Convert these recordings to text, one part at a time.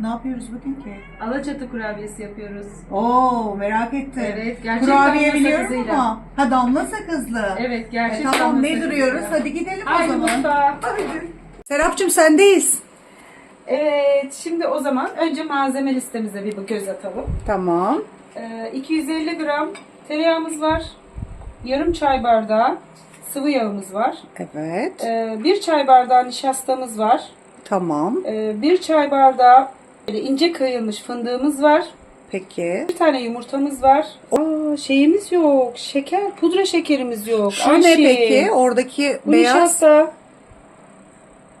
Ne yapıyoruz bugün ki? Alaçatı kurabiyesi yapıyoruz. Oo merak ettim. Evet, gerçek Kurabiye damla biliyorum sakızıyla. ama. Ha damla sakızlı. Evet, gerçek E, tamam damla ne sakızıyla. duruyoruz? Hadi gidelim o Haydi zaman. mutfağa. Serapcığım sendeyiz. Evet, şimdi o zaman önce malzeme listemize bir göz atalım. Tamam. Ee, 250 gram tereyağımız var. Yarım çay bardağı sıvı yağımız var. Evet. Ee, bir çay bardağı nişastamız var. Tamam. Ee, bir çay bardağı böyle ince kıyılmış fındığımız var. Peki. Bir tane yumurtamız var. Aa, şeyimiz yok. Şeker, pudra şekerimiz yok. Şu Ayşe. ne peki? Oradaki Bu beyaz. nişasta.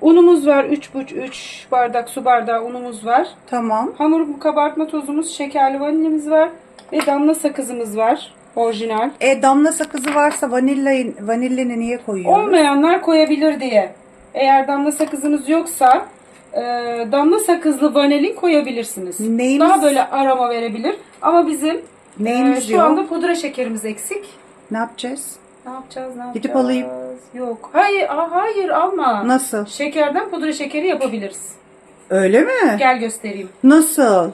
Unumuz var. 3 buç 3 bardak su bardağı unumuz var. Tamam. Hamur kabartma tozumuz, şekerli vanilyamız var ve damla sakızımız var. Orijinal. E damla sakızı varsa vanilya vanilini niye koyuyoruz? Olmayanlar koyabilir diye. Eğer damla sakızınız yoksa e, damla sakızlı vanilin koyabilirsiniz. Neyimiz- Daha böyle aroma verebilir. Ama bizim e, şu yok? anda pudra şekerimiz eksik. Ne yapacağız? Ne yapacağız? Ne Gidip alayım. Yok. Hayır, aa, hayır alma. Nasıl? Şekerden pudra şekeri yapabiliriz. Öyle mi? Gel göstereyim. Nasıl?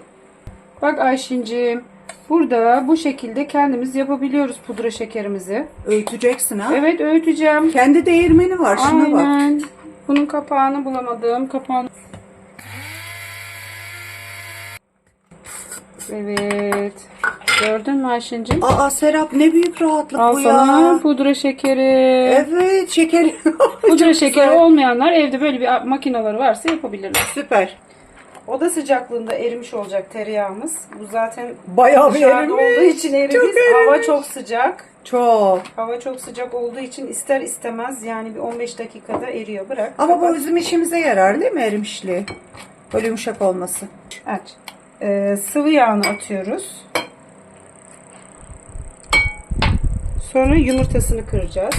Bak Ayşin'cim. Burada bu şekilde kendimiz yapabiliyoruz pudra şekerimizi. Öğüteceksin ha? Evet öğüteceğim. Kendi değirmeni var şuna bak. Bunun kapağını bulamadım. Kapağını. Evet. Gördün mü Ayşin'cim? Aa Serap ne büyük rahatlık Al bu sana ya. pudra şekeri. Evet şeker. Pudra Çok şekeri güzel. olmayanlar evde böyle bir makineleri varsa yapabilirler. Süper. Oda sıcaklığında erimiş olacak tereyağımız. Bu zaten Bayağı bir erimiş. olduğu için erimiş. Çok Hava erimiş. çok sıcak. Çok. Hava çok sıcak olduğu için ister istemez yani bir 15 dakikada eriyor. Bırak. Ama bu kapat. bizim işimize yarar değil mi erimişliği? Böyle yumuşak olması. Aç. Ee, sıvı yağını atıyoruz. Sonra yumurtasını kıracağız.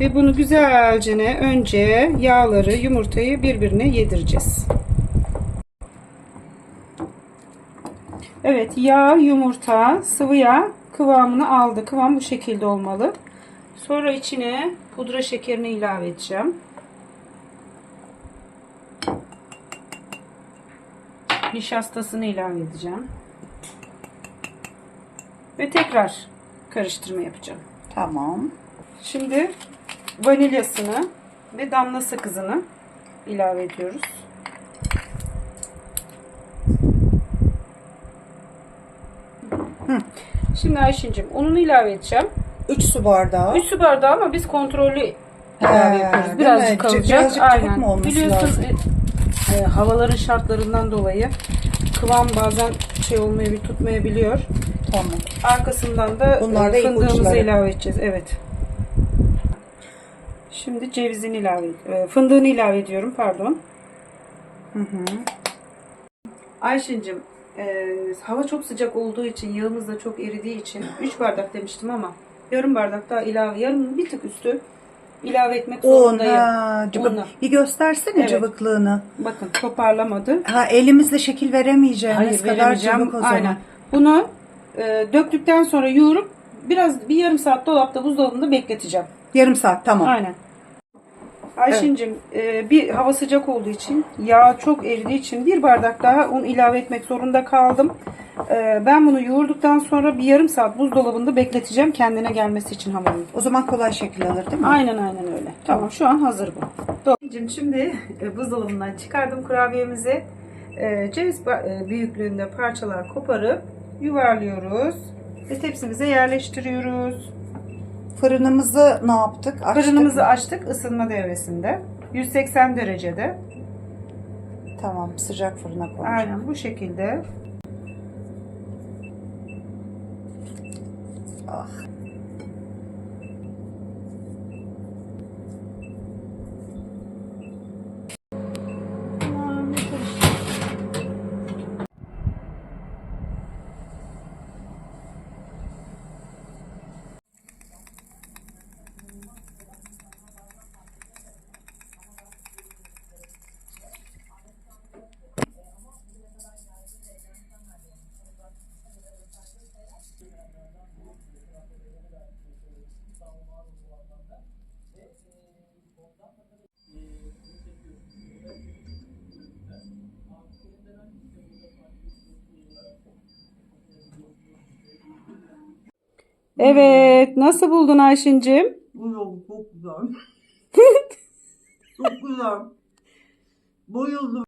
Ve bunu güzelce önce yağları, yumurtayı birbirine yedireceğiz. Evet, yağ, yumurta, sıvı yağ kıvamını aldı. Kıvam bu şekilde olmalı. Sonra içine pudra şekerini ilave edeceğim. Nişastasını ilave edeceğim. Ve tekrar karıştırma yapacağım. Tamam. Şimdi vanilyasını ve damla sakızını ilave ediyoruz. Şimdi Ayşin'cim ununu ilave edeceğim. 3 su bardağı. 3 su bardağı ama biz kontrollü ilave yapıyoruz. Birazcık kalacak. Birazcık Aynen. Biliyorsun e, e, havaların şartlarından dolayı kıvam bazen şey olmayabilir, tutmayabiliyor. Tamam. Arkasından da Bunlar e, da fındığımızı ilave edeceğiz. Evet. Şimdi cevizini ilave, e, fındığını ilave ediyorum. Pardon. Hı hı. Ayşin'cim e, hava çok sıcak olduğu için yağımız da çok eridiği için 3 bardak demiştim ama yarım bardak daha ilave yarım bir tık üstü ilave etmek Un. zorundayım. Cıvık. Unla. Bir göstersene Evet. cıvıklığını. Bakın toparlamadı. Ha elimizle şekil veremeyeceğimiz Hayır kadar cıvık o zaman. Aynen. Bunu e, döktükten sonra yoğurup biraz bir yarım saat dolapta buzdolabında bekleteceğim. Yarım saat tamam. Aynen. Ayşin'cim e, bir hava sıcak olduğu için yağ çok eridiği için bir bardak daha un ilave etmek zorunda kaldım. E, ben bunu yoğurduktan sonra bir yarım saat buzdolabında bekleteceğim kendine gelmesi için hamurun. O zaman kolay şekil alır değil mi? Aynen aynen öyle. Tamam şu an hazır bu. Doğrucum şimdi e, buzdolabından çıkardım kurabiyemizi. E, ceviz e, büyüklüğünde parçalar koparıp yuvarlıyoruz ve tepsimize yerleştiriyoruz. Fırınımızı ne yaptık? Açtık Fırınımızı mı? açtık ısınma devresinde. 180 derecede. Tamam sıcak fırına koyacağım. Aynen bu şekilde. Ah. Evet. Nasıl buldun Ayşin'cim? Bu yol çok güzel. çok güzel. Bayıldım.